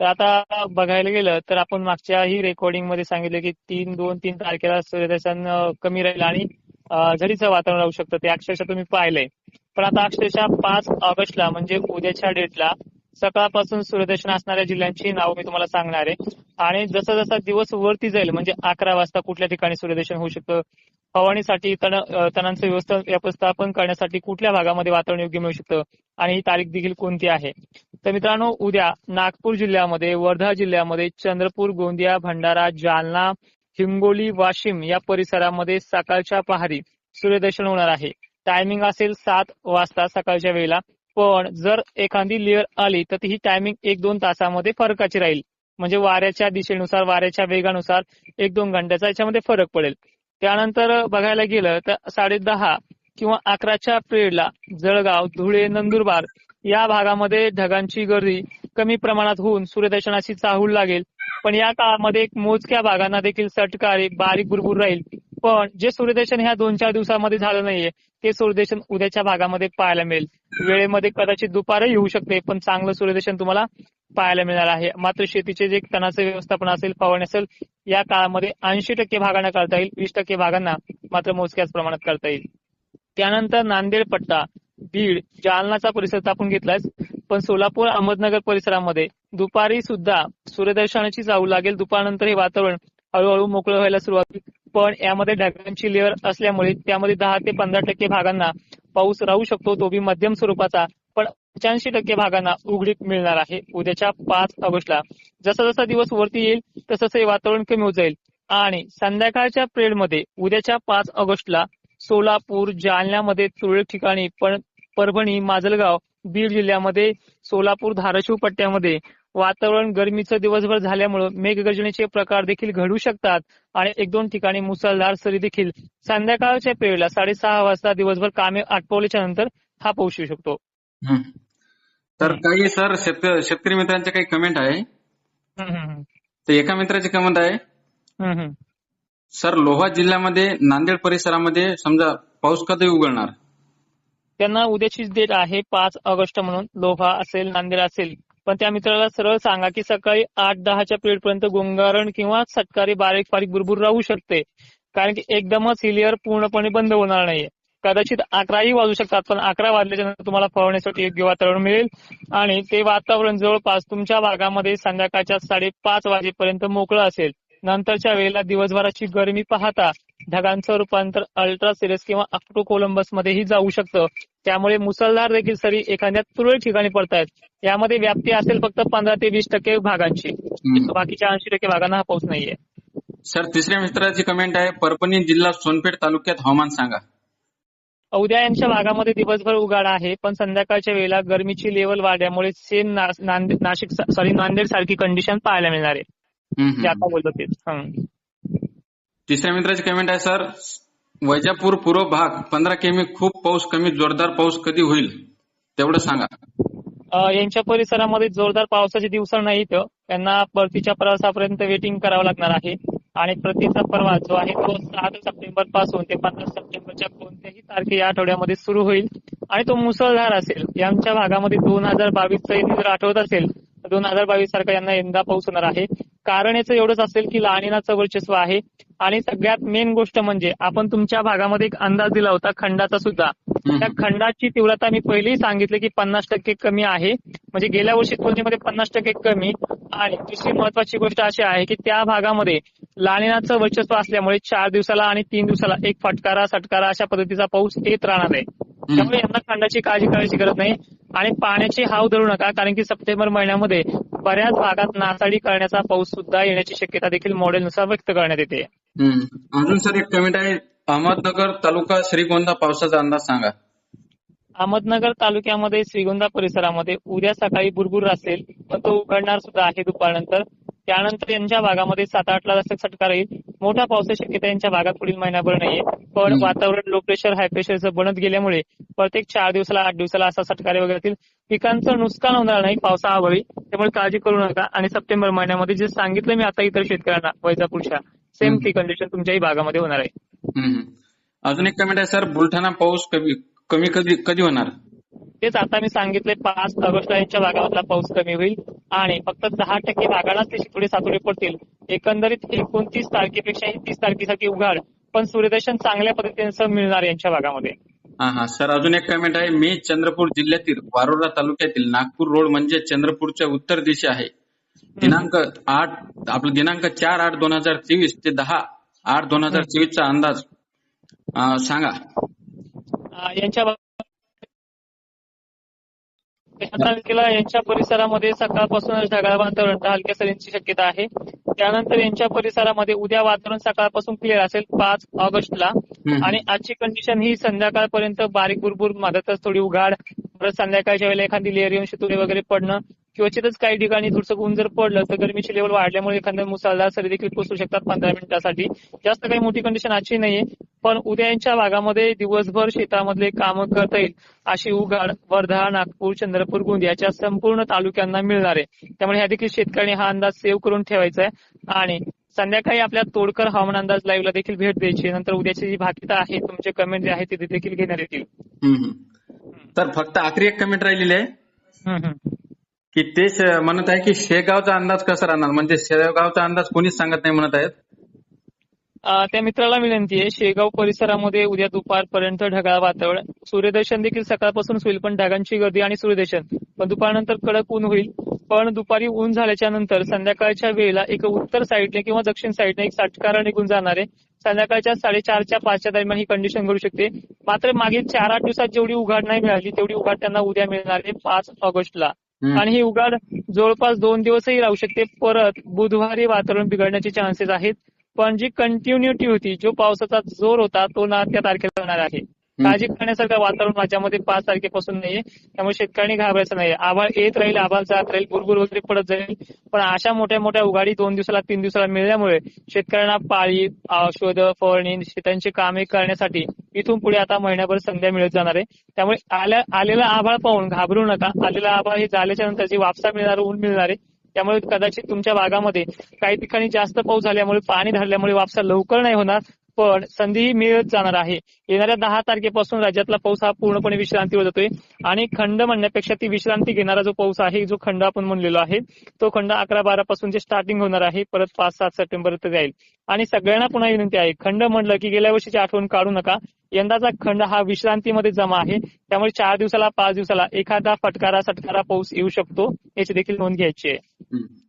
तर आता बघायला गेलं तर आपण मागच्याही रेकॉर्डिंगमध्ये सांगितलं की तीन दोन तीन तारखेला सूर्यदर्शन कमी राहील आणि झडीचं वातावरण राहू शकतं. ते अक्षरशः तुम्ही पाहिलंय. पण आता अक्षरशः पाच ऑगस्टला म्हणजे उद्याच्या डेटला सकाळपासून सूर्यदर्शन असणाऱ्या जिल्ह्यांची नावं मी तुम्हाला सांगणार आहे. आणि जसा जसा दिवस वरती जाईल म्हणजे अकरा वाजता कुठल्या ठिकाणी सूर्यदर्शन होऊ शकतं फवारणीसाठी तण तणांचं व्यवस्थापन करण्यासाठी कुठल्या भागामध्ये वातावरण योग्य मिळू शकतं? आणि ही तारीख देखील कोणती आहे? तर मित्रांनो उद्या नागपूर जिल्ह्यामध्ये वर्धा जिल्ह्यामध्ये चंद्रपूर गोंदिया भंडारा जालना हिंगोली वाशिम या परिसरामध्ये सकाळच्या पहारी सूर्यदर्शन होणार आहे. टायमिंग असेल सात वाजता सकाळच्या वेळेला. पण जर एखादी लेअर आली तर ही टायमिंग एक दोन तासामध्ये फरकाची राहील. म्हणजे वाऱ्याच्या दिशेनुसार वाऱ्याच्या वेगानुसार एक दोन घंट्याचा याच्यामध्ये फरक पडेल. त्यानंतर बघायला गेलं तर साडे दहा किंवा अकराच्या पिरियडला जळगाव धुळे नंदुरबार या भागामध्ये ढगांची गर्दी कमी प्रमाणात होऊन सूर्यदर्शनाची चाहूल लागेल. पण या काळामध्ये एक मोजक्या भागांना देखील सटकारे बारीक बुरबुर राहील. पण जे सूर्यदर्शन ह्या दोन चार दिवसामध्ये झालं नाहीये ते सूर्यदर्शन उद्याच्या भागामध्ये पाहायला मिळेल. वेळेमध्ये कदाचित दुपारही येऊ शकते पण चांगलं सूर्यदर्शन तुम्हाला पाहायला मिळणार आहे. मात्र शेतीचे जे तणाचं व्यवस्थापन असेल फवारणी असेल या काळामध्ये ऐंशी टक्के भागांना करता येईल वीस टक्के भागांना मात्र मोजक्याच प्रमाणात करता येईल. त्यानंतर नांदेड पट्टा बीड जालनाचा परिसर तापून घेतलाच पण सोलापूर अहमदनगर परिसरामध्ये दुपारी सुद्धा सूर्यदर्शनाची जाऊ लागेल दुपारनंतर हे वातावरण हळूहळू मोकळं व्हायला सुरुवात होईल. पण यामध्ये ढगांची लेअर असल्यामुळे त्यामध्ये दहा ते पंधरा टक्के भागांना पाऊस राहू शकतो तो बी मध्यम स्वरूपाचा. पण पंच्याऐंशी टक्के भागांना उघडीप मिळणार आहे. उद्याच्या पाच ऑगस्टला जसा जसा दिवस वरती येईल तसं हे वातावरण कमी होत जाईल. आणि संध्याकाळच्या पिरियडमध्ये उद्याच्या पाच ऑगस्टला सोलापूर जालन्यामध्ये तुरळक ठिकाणी पण परभणी माजलगाव बीड जिल्ह्यामध्ये सोलापूर धाराशिव पट्ट्यामध्ये वातावरण गरमीचं दिवसभर झाल्यामुळं मेघगर्जनेचे प्रकार देखील घडू शकतात आणि एक दोन ठिकाणी मुसळधार सरी देखील संध्याकाळच्या पिरियडला साडेसहा वाजता दिवसभर कामे आटपवल्याच्या नंतर हा पाऊस येऊ शकतो. तर काही सर शेतक- शेतकरी मित्रांचे काही कमेंट आहे? तर एका मित्राची कमेंट आहे. सर लोहा जिल्ह्यामध्ये नांदेड परिसरामध्ये समजा पाऊस कधी उघडणार त्यांना उद्याचीच डेट आहे पाच ऑगस्ट म्हणून. लोहा असेल नांदेड असेल पण त्या मित्राला सरळ सांगा की सकाळी आठ दहाच्या पिरियड पर्यंत गोंगारण किंवा सटकारी बारीक बारीक बुरबुर राहू शकते. कारण की एकदमच हिलियर पूर्णपणे बंद होणार नाहीये. कदाचित अकराही वाजू शकतात पण अकरा वाजल्याच्या नंतर तुम्हाला फवारण्यासाठी योग्य वातावरण मिळेल. आणि ते वातावरण जवळपास तुमच्या भागामध्ये संध्याकाळच्या साडेपाच वाजेपर्यंत मोकळं असेल. नंतरच्या वेळेला दिवसभराची गरमी पाहता ढगांचं रूपांतर अल्ट्रा सिरियस किंवा अक्टो कोलंबस मध्येही जाऊ शकतं. त्यामुळे मुसळधार देखील सरी एखाद्या तुरळक ठिकाणी पडतायत. यामध्ये व्याप्ती असेल फक्त पंधरा ते वीस टक्के भागांची. बाकीच्या ऐंशी टक्के भागांना हा पाऊस नाहीये. सर तिसऱ्या मित्राची कमेंट आहे परभणी जिल्हा सोनपेठ तालुक्यात हवामान सांगा. उद्या यांच्या भागामध्ये दिवसभर उघाडा आहे पण संध्याकाळच्या वेळेला गरमीची लेवल वाढल्यामुळे सेम नाशिक सॉरी नांदेड सारखी कंडिशन पाहायला मिळणार आहे. बोलतो हं. तिसऱ्या मित्राची कमेंट आहे सर वैजापूर पूर्व भाग पंधरा किमी खूप पाऊस कमी जोरदार पाऊस कधी होईल? तेवढं सांगा. यांच्या परिसरामध्ये जोरदार पावसाचे दिवस नाहीत त्यांना परतीच्या प्रवासापर्यंत वेटिंग करावं लागणार आहे. आणि प्रतीचा प्रवास जो आहे तो सात सप्टेंबरपासून ते पंधरा सप्टेंबरच्या कोणत्याही तारखे या आठवड्यामध्ये सुरू होईल. आणि तो मुसळधार असेल. यांच्या भागामध्ये दोन हजार बावीसचं जर आठवत असेल तर दोन हजार बावीस सारखा यांना यंदा पाऊस होणार आहे. कारण याचं एवढंच असेल की लाणीनाचं वर्चस्व आहे. आणि सगळ्यात मेन गोष्ट म्हणजे आपण तुमच्या भागामध्ये एक अंदाज दिला होता खंडाचा सुद्धा. त्या खंडाची तीव्रता मी पहिलेही सांगितले की पन्नास टक्के कमी आहे. म्हणजे गेल्या वर्षी तुलनेमध्ये पन्नास टक्के कमी? आणि दुसरी महत्वाची गोष्ट अशी आहे की त्या भागामध्ये लानिनाचं वर्चस्व असल्यामुळे चार दिवसाला आणि तीन दिवसाला एक फटकारा सटकारा अशा पद्धतीचा पाऊस येत राहणार आहे त्यामुळे यांना खंडाची काळजी करायची गरज नाही. आणि पाण्याची हाव धरू नका कारण की सप्टेंबर महिन्यामध्ये बऱ्याच भागात नासाडी करण्याचा पाऊस सुद्धा येण्याची शक्यता देखील मॉडेलनुसार व्यक्त करण्यात येते. अजून सर एक कमेंट आहे. अहमदनगर तालुका श्रीगोंदा पावसाचा अंदाज सांगा. अहमदनगर तालुक्यामध्ये श्रीगोंदा परिसरामध्ये उद्या सकाळी बुरबुर असेल पण तो उघडणार सुद्धा आहे दुपारनंतर. त्यानंतर यांच्या भागामध्ये सात आठ ला सटका राहील. मोठ्या पावसाची शक्यता यांच्या भागात पुढील महिनाभर नाहीये. पण. वातावरण लो प्रेशर हाय प्रेशरचं बनत गेल्यामुळे प्रत्येक चार दिवसाला आठ दिवसाला असा सटकारे वगैरे पिकांचं नुकसान होणार नाही पावसाअभावी त्यामुळे काळजी करू नका. आणि सप्टेंबर महिन्यामध्ये जे सांगितलं मी आता इतर शेतकऱ्यांना वैजापूरच्या सेम. ती कंडिशन तुमच्याही भागामध्ये होणार आहे. अजून एक कमेंट आहे सर बुलढाणा पाऊस कमी कमी कधी कधी होणार? तेच आता मी सांगितले पाच ऑगस्टला यांच्या भागामधला पाऊस कमी होईल. आणि फक्त दहा टक्के भागालाच त्याचे थोडे सातोडे पडतील. एकंदरीत एकोणतीस तारखेपेक्षाही तीस तारखेसाठी उघाड पण सूर्यदर्शन चांगल्या पद्धतीने मिळणार यांच्या भागामध्ये. हा हा. सर अजून एक कमेंट आहे. मी चंद्रपूर जिल्ह्यातील वारोरा तालुक्यातील नागपूर रोड म्हणजे चंद्रपूरच्या उत्तर दिशे आहे. दिनांक आठ आपला दिनांक चार आठ दोन हजार तेवीस ते दहा आठ दोन हजार चोवीस चा अंदाज सांगा. यांच्या तारखेला यांच्या परिसरामध्ये सकाळपासूनच ढगाळ वातावरण हलक्या सरींची शक्यता आहे. त्यानंतर यांच्या परिसरामध्ये उद्या वातावरण सकाळपासून क्लिअर असेल पाच ऑगस्टला. आणि आजची कंडिशन ही संध्याकाळपर्यंत बारीक बुरबुर मधातच थोडी उघाड. परत संध्याकाळच्या वेळेला एखादी लेअर येऊन शितुरे वगैरे पडणं. क्वचितच काही ठिकाणी थोडंसं ऊन जर पडलं तर गरमीची लेवल वाढल्यामुळे एखाद्या मुसळधार सरी देखील कोसळू शकतात पंधरा मिनिटासाठी. जास्त काही मोठी कंडिशन आजची नाहीये. पण उद्या यांच्या भागामध्ये दिवसभर शेतामधले कामं करता येईल अशी उघाड वर्धा नागपूर चंद्रपूर गोंदियाच्या संपूर्ण तालुक्यांना मिळणार आहे. त्यामुळे ह्या देखील शेतकऱ्यांनी हा अंदाज सेव्ह करून ठेवायचा आहे. आणि संध्याकाळी आपल्या तोडकर हवामान अंदाज लाईव्हला देखील भेट द्यायची. नंतर उद्याची जी भाकीता आहे तुमचे कमेंट जे आहे ते देखील घेण्यात येतील. तर फक्त आखरी एक कमेंट राहिलेली आहे. की ते म्हणत आहे की शेगावचा अंदाज कसा राहणार? म्हणजे शेगावचा अंदाज कोणीच सांगत नाही म्हणत आहेत. त्या मित्राला विनंती आहे शेगाव परिसरामध्ये उद्या दुपारपर्यंत ढगाळ वातावरण. सूर्यदर्शन देखील सकाळपासून होईल पण ढगांची गर्दी आणि सूर्यदर्शन. पण दुपारनंतर कडक ऊन होईल पण दुपारी ऊन झाल्याच्यानंतर संध्याकाळच्या वेळेला एक उत्तर साईडने किंवा दक्षिण साईडने एक साठकारा निघून जाणार आहे संध्याकाळच्या साडेचारच्या पाचच्या दरम्यान ही कंडिशन घडू शकते. मात्र मागील चार आठ दिवसात जेवढी उघाड नाही मिळाली तेवढी उघाड त्यांना उद्या मिळणार आहे पाच ऑगस्टला. आणि ही उघाड जवळपास दोन दिवसही राहू शकते. परत बुधवारी वातावरण बिघडण्याचे चान्सेस आहेत. पण जी कंटिन्युटी होती जो पावसाचा जोर होता तो ना त्या तारखेला होणार आहे. काळजी करण्यासारखं वातावरण माझ्यामध्ये पाच तारखेपासून नाहीये. त्यामुळे शेतकऱ्यांनी घाबरायचं नाही आभाळ येत राहील आभाळ जात राहील बुरबुर वगैरे पडत जाईल. पण अशा मोठ्या मोठ्या उघाडी दोन दिवसाला तीन दिवसाला मिळाल्यामुळे शेतकऱ्यांना पाळी औषध फवारणी शेतांची कामे करण्यासाठी इथून पुढे आता महिन्याभर संध्या मिळत जाणार आहे. त्यामुळे आल्या आलेला आभाळ पाहून घाबरू नका. आलेला आभाळ हे झाल्याच्यानंतर जी वापसा मिळणार ऊन मिळणार आहे त्यामुळे कदाचित तुमच्या भागामध्ये काही ठिकाणी जास्त पाऊस झाल्यामुळे पाणी धरल्यामुळे वापसा लवकर नाही होणार. पण संधीही मिळत जाणार आहे. येणाऱ्या दहा तारखेपासून राज्यातला पाऊस हा पूर्णपणे विश्रांतीवर जातोय. आणि खंड म्हणण्यापेक्षा ती विश्रांती घेणारा जो पाऊस आहे जो खंड आपण म्हणलेलो आहे तो खंड अकरा बारा पासून जे स्टार्टिंग होणार आहे परत पाच सात सप्टेंबर जाईल. आणि सगळ्यांना पुन्हा विनंती आहे खंड म्हणलं की गेल्या वर्षीची आठवण काढू नका. यंदाचा खंड हा विश्रांतीमध्ये जमा आहे. त्यामुळे चार दिवसाला पाच दिवसाला एखादा फटकारा सटकारा पाऊस येऊ शकतो याची देखील नोंद घ्यायची आहे.